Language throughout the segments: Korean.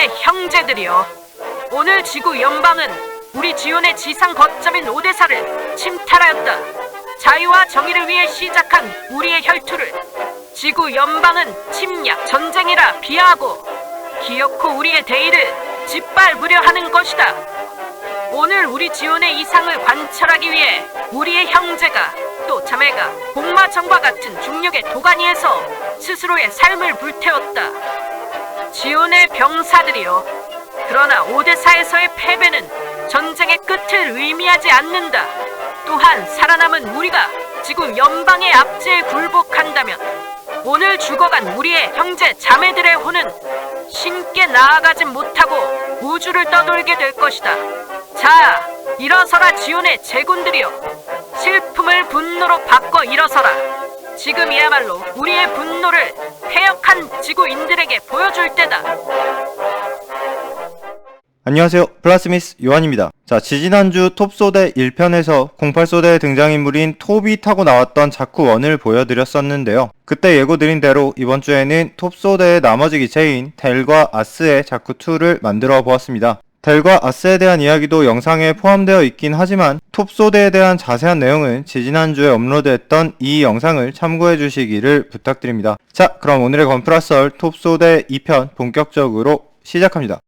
지온의 형제들이여 오늘 지구 연방은 우리 지온의 지상 거점인 오데사를 침탈하였다 자유와 정의를 위해 시작한 우리의 혈투를 지구 연방은 침략 전쟁이라 비하하고 기어코 우리의 대의를 짓밟으려 하는 것이다 오늘 우리 지온의 이상을 관철하기 위해 우리의 형제가 또 자매가 복마청과 같은 중력의 도가니에서 스스로의 삶을 불태웠다. 지온의 병사들이여. 그러나 오데사에서의 패배는 전쟁의 끝을 의미하지 않는다. 또한 살아남은 우리가 지구 연방의 압제에 굴복한다면 오늘 죽어간 우리의 형제 자매들의 혼은 신께 나아가지 못하고 우주를 떠돌게 될 것이다. 자, 일어서라 지온의 제군들이여. 슬픔을 분노로 바꿔 일어서라. 지금이야말로 우리의 분노를 패역한 지구인들에게 보여줄 때다. 안녕하세요. 플라스미스 요한입니다. 자, 지지난주 톱소대 1편에서 08소대의 등장인물인 톱이 타고 나왔던 자쿠 1을 보여드렸었는데요. 그때 예고드린 대로 이번 주에는 톱소대의 나머지 기체인 델과 아스의 자쿠 2를 만들어 보았습니다. 델과 아스에 대한 이야기도 영상에 포함되어 있긴 하지만 톱소대에 대한 자세한 내용은 지지난주에 업로드했던 이 영상을 참고해 주시기를 부탁드립니다. 자, 그럼 오늘의 건프라썰 톱소대 2편 본격적으로 시작합니다.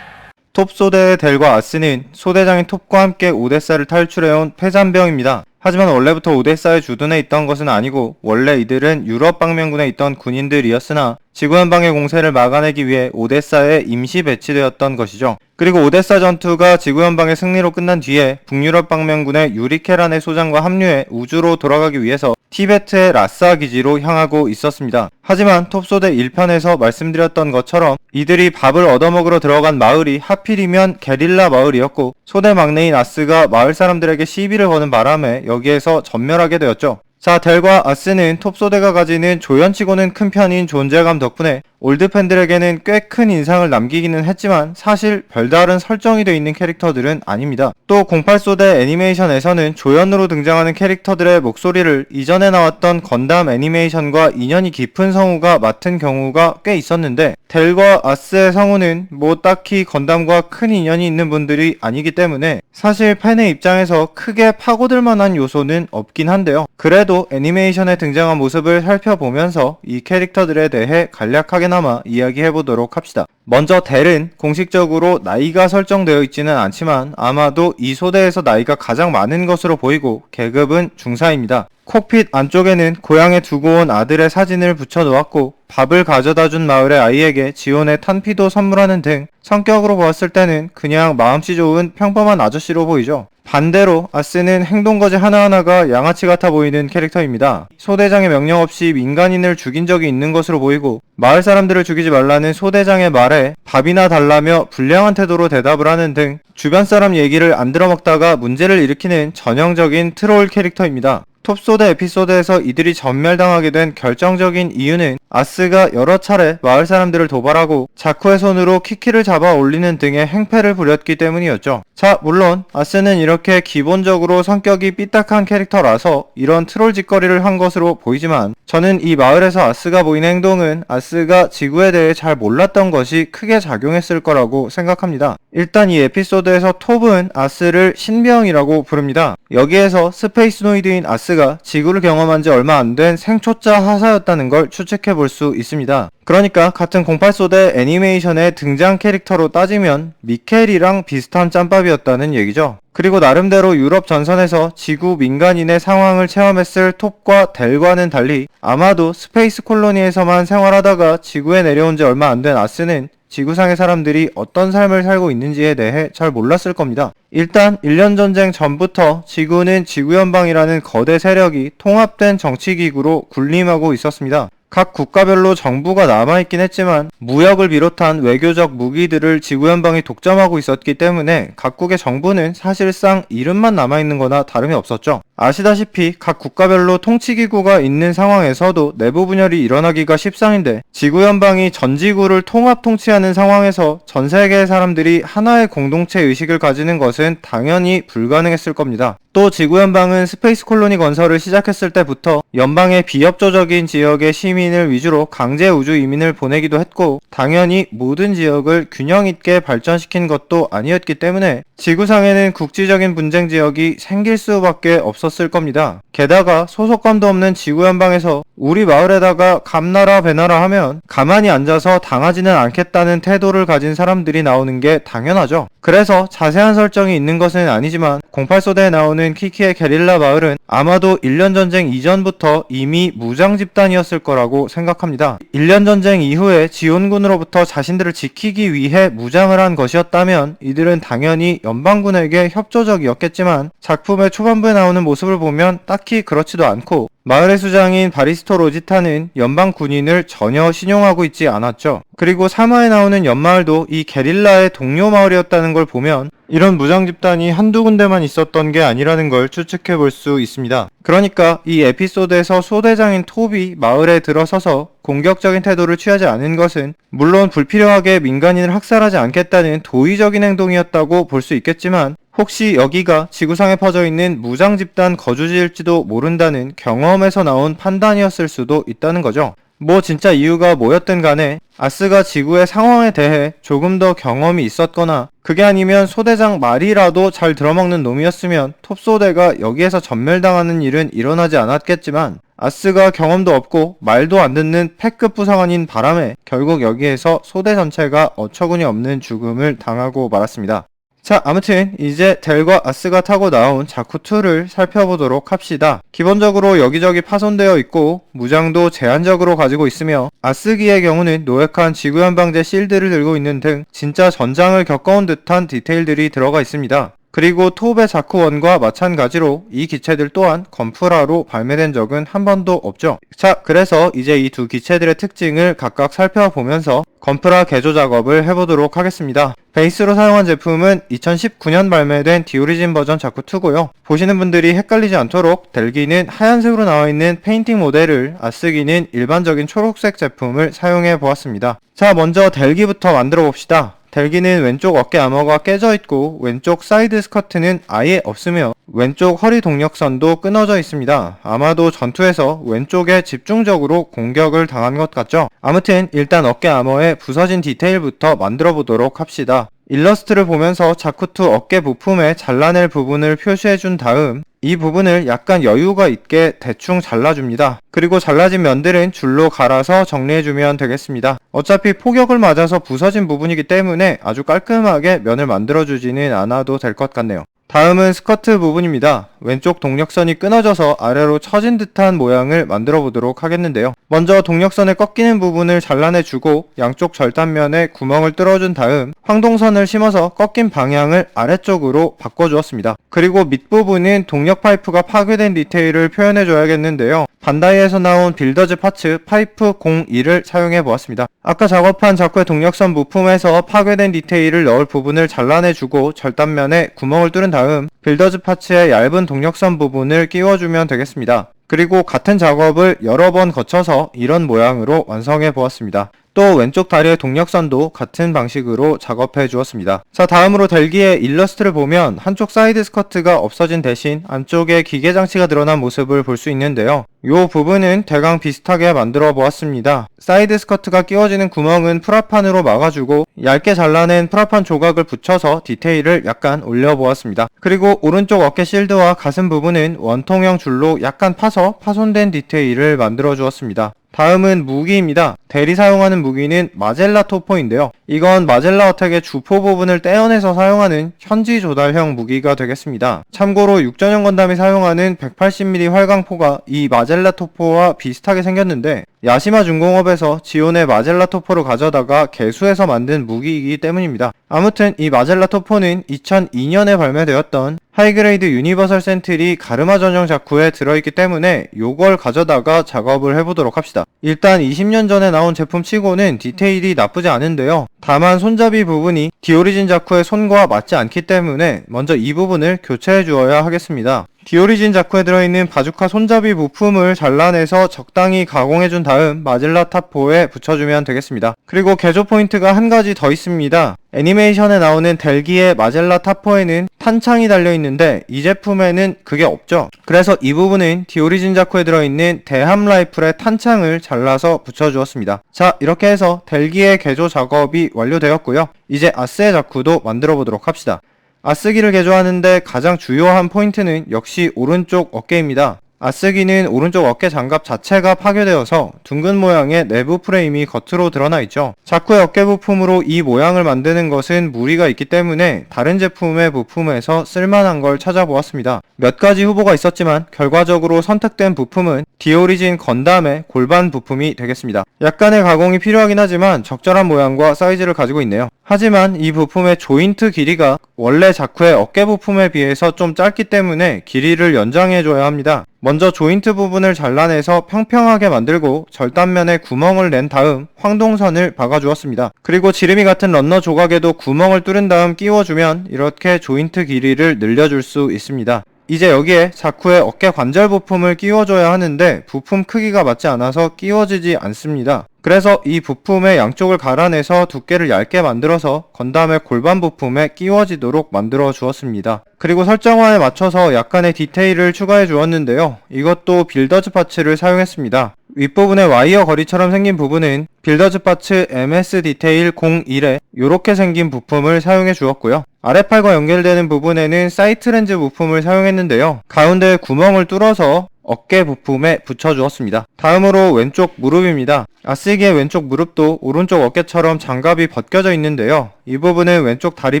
톱 소대의 델과 아스는 소대장인 톱과 함께 오데사를 탈출해온 패잔병입니다. 하지만 원래부터 오데사의 주둔에 있던 것은 아니고 원래 이들은 유럽 방면군에 있던 군인들이었으나 지구연방의 공세를 막아내기 위해 오데사에 임시 배치되었던 것이죠. 그리고 오데사 전투가 지구연방의 승리로 끝난 뒤에 북유럽 방면군의 유리케란의 소장과 합류해 우주로 돌아가기 위해서 티베트의 라싸 기지로 향하고 있었습니다. 하지만 톱소대 1편에서 말씀드렸던 것처럼 이들이 밥을 얻어먹으러 들어간 마을이 하필이면 게릴라 마을이었고 소대 막내인 아스가 마을 사람들에게 시비를 거는 바람에 여 기에서 전멸하게 되었죠. 자, 델과 아스는 톱소대가 가지는 조연치고는 큰 편인 존재감 덕분에 올드 팬들에게는 꽤 큰 인상을 남기기는 했지만 사실 별다른 설정이 되어 있는 캐릭터들은 아닙니다. 또 08소대 애니메이션에서는 조연으로 등장하는 캐릭터들의 목소리를 이전에 나왔던 건담 애니메이션과 인연이 깊은 성우가 맡은 경우가 꽤 있었는데 델과 아스의 성우는 뭐 딱히 건담과 큰 인연이 있는 분들이 아니기 때문에 사실 팬의 입장에서 크게 파고들 만한 요소는 없긴 한데요. 그래도 애니메이션에 등장한 모습을 살펴보면서 이 캐릭터들에 대해 간략하게 나마 이야기해 보도록 합시다. 먼저 델은 공식적으로 나이가 설정되어 있지는 않지만 아마도 이 소대에서 나이가 가장 많은 것으로 보이고 계급은 중사입니다. 콕핏 안쪽에는 고향에 두고 온 아들의 사진을 붙여 놓았고 밥을 가져다 준 마을의 아이에게 지원의 탄피도 선물하는 등 성격으로 보았을 때는 그냥 마음씨 좋은 평범한 아저씨로 보이죠. 반대로 아스는 행동거지 하나하나가 양아치 같아 보이는 캐릭터입니다. 소대장의 명령 없이 민간인을 죽인 적이 있는 것으로 보이고 마을 사람들을 죽이지 말라는 소대장의 말에 밥이나 달라며 불량한 태도로 대답을 하는 등 주변 사람 얘기를 안 들어먹다가 문제를 일으키는 전형적인 트롤 캐릭터입니다. 톱소드 에피소드에서 이들이 전멸당하게 된 결정적인 이유는 아스가 여러 차례 마을 사람들을 도발하고 자쿠의 손으로 키키를 잡아 올리는 등의 행패를 부렸기 때문이었죠. 자, 물론 아스는 이렇게 기본적으로 성격이 삐딱한 캐릭터라서 이런 트롤 짓거리를 한 것으로 보이지만 저는 이 마을에서 아스가 보이는 행동은 아스가 지구에 대해 잘 몰랐던 것이 크게 작용했을 거라고 생각합니다. 일단 이 에피소드에서 톱은 아스를 신병이라고 부릅니다. 여기에서 스페이스노이드인 아스가 지구를 경험한 지 얼마 안 된 생초자 하사였다는 걸 추측해 볼 수 있습니다. 그러니까 같은 08소대 애니메이션의 등장 캐릭터로 따지면 미켈이랑 비슷한 짬밥이었다는 얘기죠. 그리고 나름대로 유럽 전선에서 지구 민간인의 상황을 체험했을 톱과 델과는 달리 아마도 스페이스 콜로니에서만 생활하다가 지구에 내려온 지 얼마 안 된 아스는 지구상의 사람들이 어떤 삶을 살고 있는지에 대해 잘 몰랐을 겁니다. 일단 1년 전쟁 전부터 지구는 지구연방이라는 거대 세력이 통합된 정치기구로 군림하고 있었습니다. 각 국가별로 정부가 남아있긴 했지만 무역을 비롯한 외교적 무기들을 지구연방이 독점하고 있었기 때문에 각국의 정부는 사실상 이름만 남아있는 거나 다름이 없었죠. 아시다시피 각 국가별로 통치기구가 있는 상황에서도 내부 분열이 일어나기가 십상인데 지구 연방이 전 지구를 통합 통치하는 상황에서 전 세계의 사람들이 하나의 공동체 의식을 가지는 것은 당연히 불가능했을 겁니다. 또 지구 연방은 스페이스 콜로니 건설을 시작했을 때부터 연방의 비협조적인 지역의 시민을 위주로 강제 우주 이민을 보내기도 했고 당연히 모든 지역을 균형 있게 발전시킨 것도 아니었기 때문에 지구상에는 국지적인 분쟁 지역이 생길 수밖에 없었 을 겁니다. 게다가 소속감도 없는 지구 연방에서 우리 마을에다가 감나라 배나라 하면 가만히 앉아서 당하지는 않겠다는 태도를 가진 사람들이 나오는 게 당연하죠. 그래서 자세한 설정이 있는 것은 아니지만 08소대에 나오는 키키의 게릴라 마을은 아마도 1년 전쟁 이전부터 이미 무장 집단이었을 거라고 생각합니다. 1년 전쟁 이후에 지원군으로부터 자신들을 지키기 위해 무장을 한 것이었다면 이들은 당연히 연방군에게 협조적이었겠지만 작품의 초반부에 나오는 모습을 보면 딱히 그렇지도 않고 마을의 수장인 바리스토 로지타는 연방 군인을 전혀 신용하고 있지 않았죠. 그리고 3화에 나오는 연마을도 이 게릴라의 동료 마을이었다는 걸 보면 이런 무장 집단이 한두 군데만 있었던 게 아니라는 걸 추측해 볼 수 있습니다. 그러니까 이 에피소드에서 소대장인 톱이 마을에 들어서서 공격적인 태도를 취하지 않은 것은 물론 불필요하게 민간인을 학살하지 않겠다는 도의적인 행동이었다고 볼 수 있겠지만 혹시 여기가 지구상에 퍼져 있는 무장 집단 거주지일지도 모른다는 경험에서 나온 판단이었을 수도 있다는 거죠. 뭐 진짜 이유가 뭐였든 간에 아스가 지구의 상황에 대해 조금 더 경험이 있었거나 그게 아니면 소대장 말이라도 잘 들어먹는 놈이었으면 톱소대가 여기에서 전멸당하는 일은 일어나지 않았겠지만 아스가 경험도 없고 말도 안 듣는 패급 부상한인 바람에 결국 여기에서 소대 전체가 어처구니 없는 죽음을 당하고 말았습니다. 자, 아무튼 이제 델과 아스가 타고 나온 자쿠2를 살펴보도록 합시다. 기본적으로 여기저기 파손되어 있고 무장도 제한적으로 가지고 있으며 아스기의 경우는 노획한 지구연방제 실드를 들고 있는 등 진짜 전장을 겪어온 듯한 디테일들이 들어가 있습니다. 그리고 톱의 자쿠1과 마찬가지로 이 기체들 또한 건프라로 발매된 적은 한 번도 없죠. 자, 그래서 이제 이 두 기체들의 특징을 각각 살펴보면서 건프라 개조 작업을 해보도록 하겠습니다. 베이스로 사용한 제품은 2019년 발매된 디오리진 버전 자쿠2고요. 보시는 분들이 헷갈리지 않도록 델기는 하얀색으로 나와 있는 페인팅 모델을 아쓰기는 일반적인 초록색 제품을 사용해 보았습니다. 자, 먼저 델기부터 만들어 봅시다. 델기는 왼쪽 어깨 아머가 깨져 있고 왼쪽 사이드 스커트는 아예 없으며 왼쪽 허리 동력선도 끊어져 있습니다. 아마도 전투에서 왼쪽에 집중적으로 공격을 당한 것 같죠? 아무튼 일단 어깨 아머의 부서진 디테일부터 만들어 보도록 합시다. 일러스트를 보면서 자쿠투 어깨 부품에 잘라낼 부분을 표시해 준 다음 이 부분을 약간 여유가 있게 대충 잘라줍니다. 그리고 잘라진 면들은 줄로 갈아서 정리해주면 되겠습니다. 어차피 폭격을 맞아서 부서진 부분이기 때문에 아주 깔끔하게 면을 만들어주지는 않아도 될 것 같네요. 다음은 스커트 부분입니다. 왼쪽 동력선이 끊어져서 아래로 처진 듯한 모양을 만들어 보도록 하겠는데요. 먼저 동력선의 꺾이는 부분을 잘라내주고 양쪽 절단면에 구멍을 뚫어준 다음 황동선을 심어서 꺾인 방향을 아래쪽으로 바꿔주었습니다. 그리고 밑부분은 동력 파이프가 파괴된 디테일을 표현해줘야겠는데요. 반다이에서 나온 빌더즈 파츠 파이프 02를 사용해 보았습니다. 아까 작업한 자쿠의 동력선 부품에서 파괴된 디테일을 넣을 부분을 잘라내주고 절단면에 구멍을 뚫은 다음 빌더즈 파츠의 얇은 동력선 부분을 끼워주면 되겠습니다. 그리고 같은 작업을 여러 번 거쳐서 이런 모양으로 완성해 보았습니다. 또 왼쪽 다리의 동력선도 같은 방식으로 작업해 주었습니다. 자 다음으로 델기의 일러스트를 보면 한쪽 사이드 스커트가 없어진 대신 안쪽에 기계 장치가 드러난 모습을 볼 수 있는데요. 이 부분은 대강 비슷하게 만들어 보았습니다. 사이드 스커트가 끼워지는 구멍은 프라판으로 막아주고 얇게 잘라낸 프라판 조각을 붙여서 디테일을 약간 올려 보았습니다. 그리고 오른쪽 어깨 실드와 가슴 부분은 원통형 줄로 약간 파서 파손된 디테일을 만들어 주었습니다. 다음은 무기입니다. 대리 사용하는 무기는 마젤라 토포인데요. 이건 마젤라 어택의 주포 부분을 떼어내서 사용하는 현지 조달형 무기가 되겠습니다. 참고로 육전형 건담이 사용하는 180mm 활강포가 이 마젤라 토포와 비슷하게 생겼는데 야시마 중공업에서 지온의 마젤라 토포를 가져다가 개수해서 만든 무기이기 때문입니다. 아무튼 이 마젤라 토포는 2002년에 발매되었던 하이그레이드 유니버설 센트리 가르마 전용 자쿠에 들어있기 때문에 요걸 가져다가 작업을 해보도록 합시다. 일단 20년 전에 나온 제품 치고는 디테일이 나쁘지 않은데요. 다만 손잡이 부분이 디오리진 자쿠의 손과 맞지 않기 때문에 먼저 이 부분을 교체해 주어야 하겠습니다. 디오리진 자쿠에 들어있는 바주카 손잡이 부품을 잘라내서 적당히 가공해준 다음 마젤라 타포에 붙여주면 되겠습니다. 그리고 개조 포인트가 한 가지 더 있습니다. 애니메이션에 나오는 델기의 마젤라 타포에는 탄창이 달려있는데 이 제품에는 그게 없죠. 그래서 이 부분은 디오리진 자쿠에 들어있는 대함 라이플의 탄창을 잘라서 붙여주었습니다. 자 이렇게 해서 델기의 개조 작업이 완료되었고요. 이제 아스의 자쿠도 만들어 보도록 합시다. 아스기를 개조하는데 가장 주요한 포인트는 역시 오른쪽 어깨입니다. 아스기는 오른쪽 어깨 장갑 자체가 파괴되어서 둥근 모양의 내부 프레임이 겉으로 드러나 있죠. 자쿠의 어깨 부품으로 이 모양을 만드는 것은 무리가 있기 때문에 다른 제품의 부품에서 쓸만한 걸 찾아보았습니다. 몇 가지 후보가 있었지만 결과적으로 선택된 부품은 디오리진 건담의 골반 부품이 되겠습니다. 약간의 가공이 필요하긴 하지만 적절한 모양과 사이즈를 가지고 있네요. 하지만 이 부품의 조인트 길이가 원래 자쿠의 어깨 부품에 비해서 좀 짧기 때문에 길이를 연장해줘야 합니다. 먼저 조인트 부분을 잘라내서 평평하게 만들고 절단면에 구멍을 낸 다음 황동선을 박아주었습니다. 그리고 지름이 같은 런너 조각에도 구멍을 뚫은 다음 끼워주면 이렇게 조인트 길이를 늘려줄 수 있습니다. 이제 여기에 자쿠의 어깨 관절 부품을 끼워줘야 하는데 부품 크기가 맞지 않아서 끼워지지 않습니다. 그래서 이 부품의 양쪽을 갈아내서 두께를 얇게 만들어서 건담의 골반 부품에 끼워지도록 만들어 주었습니다. 그리고 설정화에 맞춰서 약간의 디테일을 추가해 주었는데요. 이것도 빌더즈 파츠를 사용했습니다. 윗부분에 와이어 거리처럼 생긴 부분은 빌더즈 파츠 MS 디테일 01에 이렇게 생긴 부품을 사용해 주었고요. 아랫팔과 연결되는 부분에는 사이트 렌즈 부품을 사용했는데요. 가운데 구멍을 뚫어서 어깨 부품에 붙여주었습니다. 다음으로 왼쪽 무릎입니다. 아스기의 왼쪽 무릎도 오른쪽 어깨처럼 장갑이 벗겨져 있는데요. 이 부분은 왼쪽 다리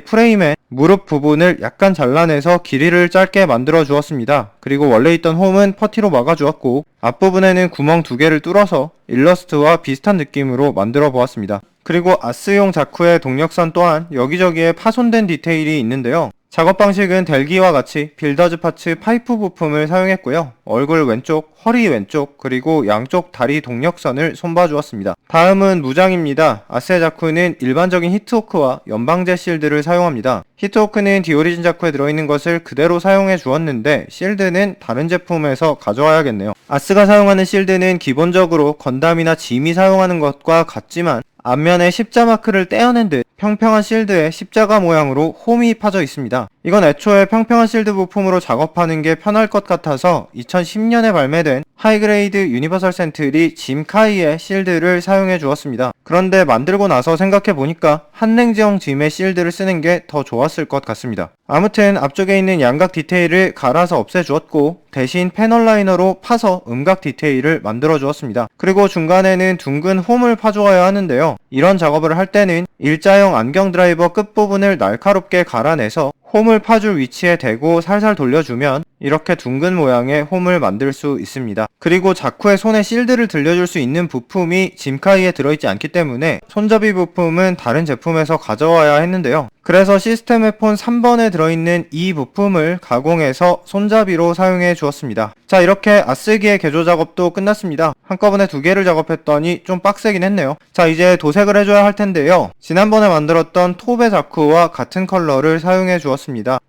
프레임에 무릎 부분을 약간 잘라내서 길이를 짧게 만들어 주었습니다. 그리고 원래 있던 홈은 퍼티로 막아주었고 앞부분에는 구멍 두 개를 뚫어서 일러스트와 비슷한 느낌으로 만들어 보았습니다. 그리고 아스용 자쿠의 동력선 또한 여기저기에 파손된 디테일이 있는데요. 작업 방식은 델기와 같이 빌더즈 파츠 파이프 부품을 사용했고요. 얼굴 왼쪽, 허리 왼쪽, 그리고 양쪽 다리 동력선을 손봐 주었습니다. 다음은 무장입니다. 아세자쿠는 일반적인 히트호크와 연방제 실드를 사용합니다. 히트호크는 디오리진 자쿠에 들어있는 것을 그대로 사용해 주었는데 실드는 다른 제품에서 가져와야겠네요. 아스가 사용하는 실드는 기본적으로 건담이나 짐이 사용하는 것과 같지만 앞면에 십자 마크를 떼어낸 듯 평평한 실드에 십자가 모양으로 홈이 파져 있습니다. 이건 애초에 평평한 실드 부품으로 작업하는 게 편할 것 같아서 2010년에 발매된 하이그레이드 유니버설 센트리 짐카이의 실드를 사용해 주었습니다. 그런데 만들고 나서 생각해 보니까 한랭지형 짐의 실드를 쓰는 게 더 좋았을 것 같습니다. 아무튼 앞쪽에 있는 양각 디테일을 갈아서 없애주었고 대신 패널 라이너로 파서 음각 디테일을 만들어 주었습니다. 그리고 중간에는 둥근 홈을 파주어야 하는데요. 이런 작업을 할 때는 일자형 안경 드라이버 끝부분을 날카롭게 갈아내서 홈을 파줄 위치에 대고 살살 돌려주면 이렇게 둥근 모양의 홈을 만들 수 있습니다. 그리고 자쿠의 손에 실드를 들려줄 수 있는 부품이 짐카이에 들어있지 않기 때문에 손잡이 부품은 다른 제품에서 가져와야 했는데요. 그래서 시스템의 폰 3번에 들어있는 이 부품을 가공해서 손잡이로 사용해 주었습니다. 자 이렇게 아스기의 개조 작업도 끝났습니다. 한꺼번에 두 개를 작업했더니 좀 빡세긴 했네요. 자 이제 도색을 해줘야 할 텐데요. 지난번에 만들었던 톱의 자쿠와 같은 컬러를 사용해 주었습니다.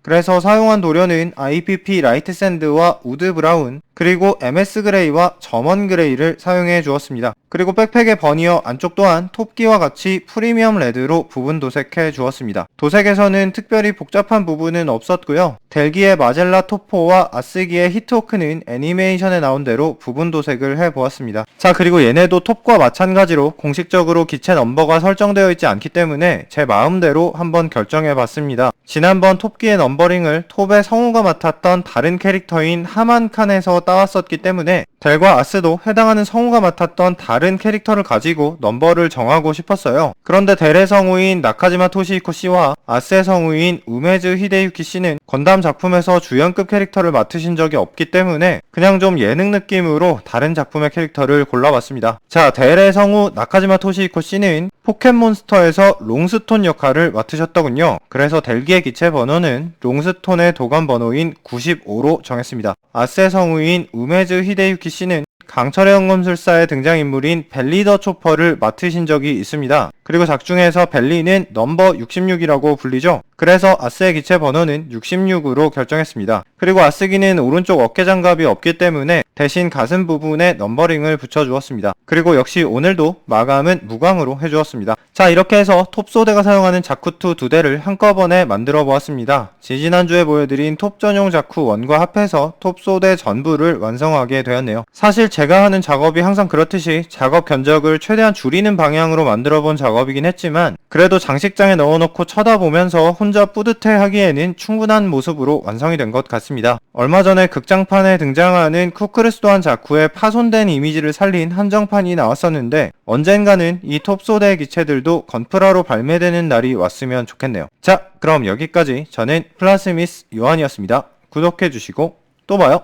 그래서 사용한 도료는 IPP 라이트 샌드와 우드 브라운 그리고 MS 그레이와 점원 그레이를 사용해 주었습니다. 그리고 백팩의 버니어 안쪽 또한 톱기와 같이 프리미엄 레드로 부분 도색해 주었습니다. 도색에서는 특별히 복잡한 부분은 없었고요. 델기의 마젤라 토포와 아스기의 히트호크는 애니메이션에 나온 대로 부분 도색을 해 보았습니다. 자 그리고 얘네도 톱과 마찬가지로 공식적으로 기체 넘버가 설정되어 있지 않기 때문에 제 마음대로 한번 결정해 봤습니다. 지난번 톱기의 넘버링을 톱의 성우가 맡았던 다른 캐릭터인 하만칸에서 따왔었기 때문에 델과 아스도 해당하는 성우가 맡았던 다른 캐릭터를 가지고 넘버를 정하고 싶었어요. 그런데 델의 성우인 나카지마 토시히코 씨와 아스의 성우인 우메즈 히데유키 씨는 건담 작품에서 주연급 캐릭터를 맡으신 적이 없기 때문에 그냥 좀 예능 느낌으로 다른 작품의 캐릭터를 골라봤습니다. 자, 델의 성우 나카지마 토시히코 씨는 포켓몬스터에서 롱스톤 역할을 맡으셨더군요. 그래서 델기의 기체 번호는 롱스톤의 도감 번호인 95로 정했습니다. 아스의 성우인 우메즈 히데유키 씨는 강철의 연금술사의 등장인물인 벨리더 초퍼를 맡으신 적이 있습니다. 그리고 작중에서 벨리는 넘버 66이라고 불리죠. 그래서 아스의 기체 번호는 66으로 결정했습니다. 그리고 아스기는 오른쪽 어깨 장갑이 없기 때문에 대신 가슴 부분에 넘버링을 붙여주었습니다. 그리고 역시 오늘도 마감은 무광으로 해주었습니다. 자 이렇게 해서 톱소대가 사용하는 자쿠2 두 대를 한꺼번에 만들어 보았습니다. 지지난주에 보여드린 톱 전용 자쿠 원과 합해서 톱소대 전부를 완성하게 되었네요. 사실 제가 하는 작업이 항상 그렇듯이 작업 견적을 최대한 줄이는 방향으로 만들어 본 작업이긴 했지만 그래도 장식장에 넣어놓고 쳐다보면서 혼자 뿌듯해 하기에는 충분한 모습으로 완성이 된 것 같습니다. 얼마 전에 극장판에 등장하는 쿠크르스 도한 자쿠의 파손된 이미지를 살린 한정판이 나왔었는데 언젠가는 이 톱소대 기체들도 건프라로 발매되는 날이 왔으면 좋겠네요. 자, 그럼 여기까지 저는 플라스미스 요한이었습니다. 구독해주시고 또 봐요.